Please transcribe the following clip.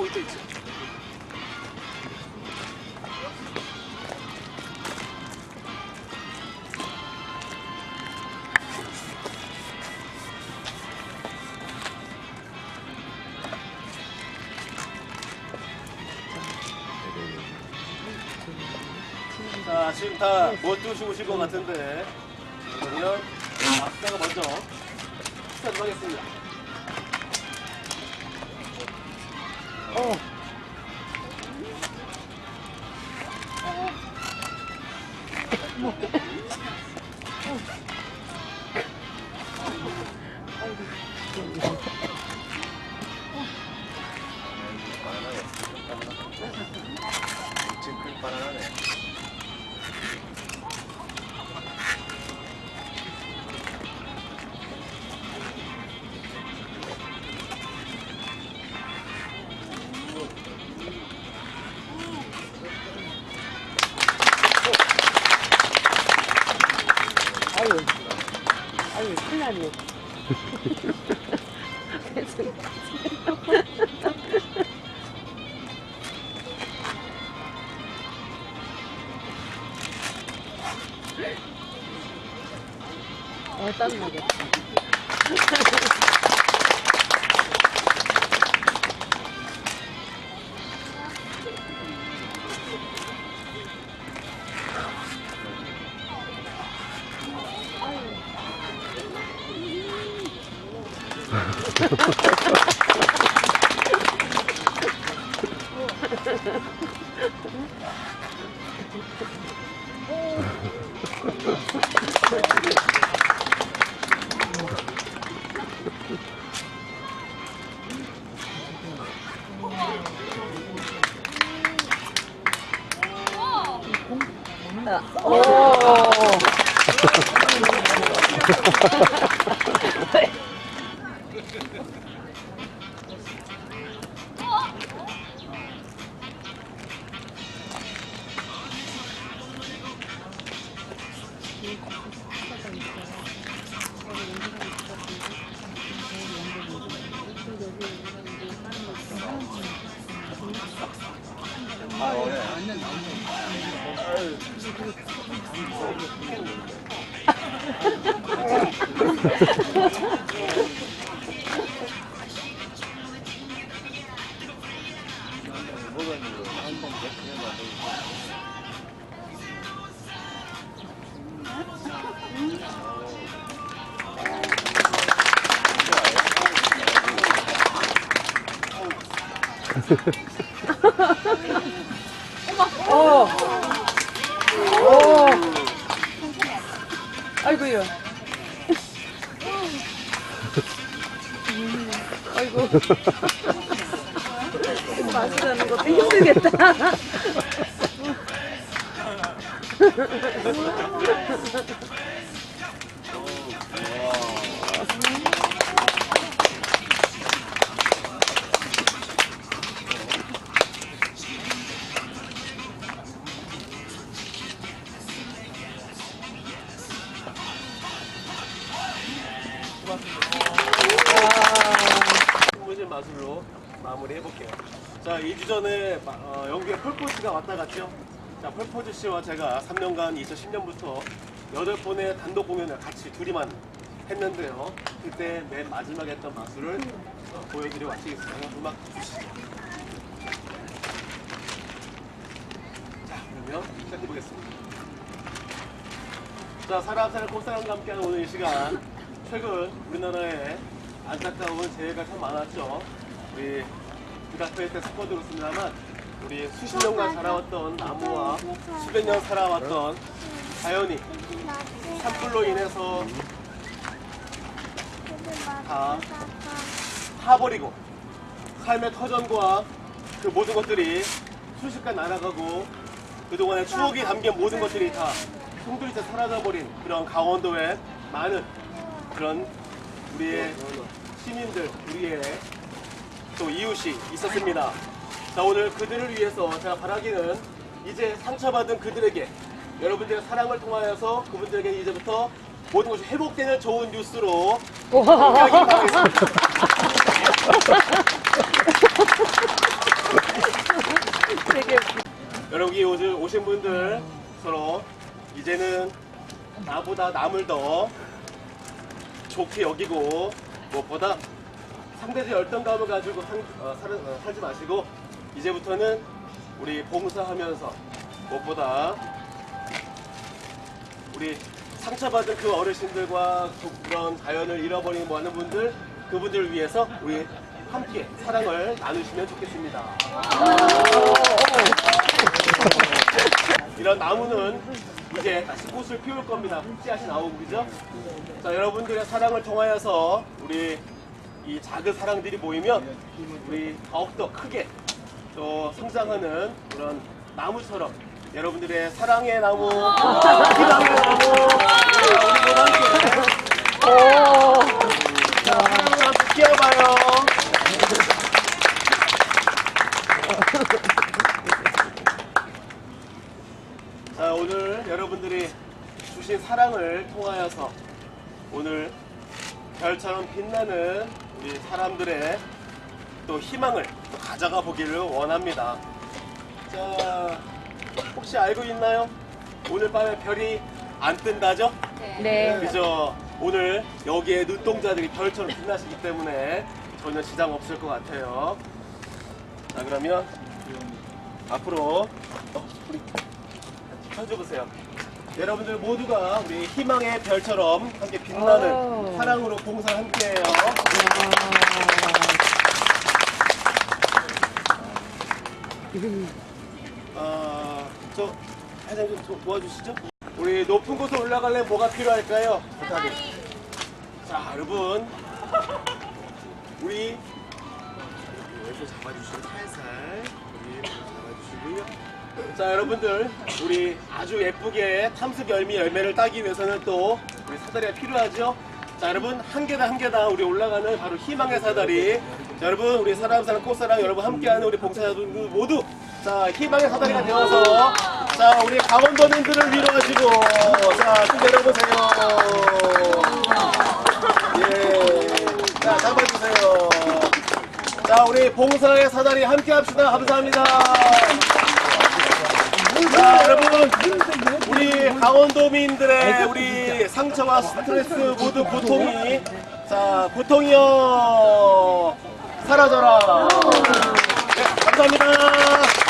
거기 또 있지. 자, 지금 다못 드시고 오실 것 같은데, 그러면 아스타가 먼저 스타트 하겠습니다. 지금 클 바나 아유, 아유, 큰일 나네. 어, 땀나겠다. 오. 아, 어려. 오. 오. 아이고요. 아이고. 마시라는 것도 힘들겠다. 무진 마술로 마무리 해볼게요. 자, 2주 전에 마- 어, 영국의 폴포즈가 왔다 갔죠. 자, 폴포즈 씨와 제가 3년간 2010년부터 8번의 단독 공연을 같이 둘이만 했는데요. 그때 맨 마지막에 했던 마술을 어, 보여드리고 마치겠습니다. 음악 주시죠. 자, 그러면 시작해보겠습니다. 자, 사람 사람 꽃사람과 함께하는 오늘 이 시간. 최근 우리나라에 안타까운 재해가 참 많았죠. 우리 부다페스트 스쿼드 그렇습니다만 우리 수십 년간 자라왔던 나무와 수백 년 살아왔던 자연이 산불로 인해서 다 타버리고 삶의 터전과 그 모든 것들이 순식간 날아가고 그동안의 추억이 담긴 모든 것들이 다 송두리째 사라져버린 그런 강원도의 많은 그런 우리의 시민들, 우리의 또 이웃이 있었습니다. 자, 오늘 그들을 위해서 제가 바라기는 이제 상처받은 그들에게 여러분들의 사랑을 통하여서 그분들에게 이제부터 모든 것이 회복되는 좋은 뉴스로 이야기하겠습니다. 여러분 이 오신 분들 서로 이제는 나보다 남을 더 좋게 여기고 무엇보다 상대적 열등감을 가지고 산- 어, 살, 어, 살지 마시고 이제부터는 우리 봉사하면서 무엇보다 우리 상처받은 그 어르신들과 그- 그런 자연을 잃어버린 많은 분들 그분들을 위해서 우리 함께 사랑을 나누시면 좋겠습니다. 이런 나무는 이제 다시 꽃을 피울 겁니다. 씨앗이 나오고 그죠? 자 여러분들의 사랑을 통하여서 우리 이 작은 사랑들이 모이면 우리 더욱더 크게 또 성장하는 그런 나무처럼 여러분들의 사랑의 나무, 희망의 나무, 우리 모두 함께 함께 키워봐요. 자, 오늘 여러분들이 주신 사랑을 통하여서 오늘 별처럼 빛나는 우리 사람들의 또 희망을 또 가져가 보기를 원합니다. 자, 혹시 알고 있나요? 오늘 밤에 별이 안 뜬다죠? 네. 그죠? 오늘 여기에 눈동자들이 별처럼 빛나시기 때문에 전혀 지장 없을 것 같아요. 자, 그러면 앞으로 어, 우리 펴줘보세요. 여러분들 모두가 우리 희망의 별처럼 함께 빛나는 오. 사랑으로 봉사 함께해요. 아, 저 회장님 좀 도와주시죠. 우리 높은 곳에 올라가려면 뭐가 필요할까요? 자, 여러분. 우리 여기서 잡아주시고 살살 우리 잡아주시고요. 자, 여러분들 우리 아주 예쁘게 탐습 열미 열매를 따기 위해서는 또 우리 사다리가 필요하죠. 자, 여러분 한 계단 한 계단 우리 올라가는 바로 희망의 사다리. 자, 여러분 우리 사람 사람 꽃사랑 여러분 함께하는 우리 봉사자들 모두 자 희망의 사다리가 되어서 자 우리 강원도민들을 위로하시고 자좀 내려보세요. 예. 자, 잡아주세요. 자, 우리 봉사의 사다리 함께 합시다. 감사합니다. 자, 여러분. 우리 강원도민들의 우리 상처와 스트레스 모두 고통이, 자, 고통이여, 사라져라. 네, 감사합니다.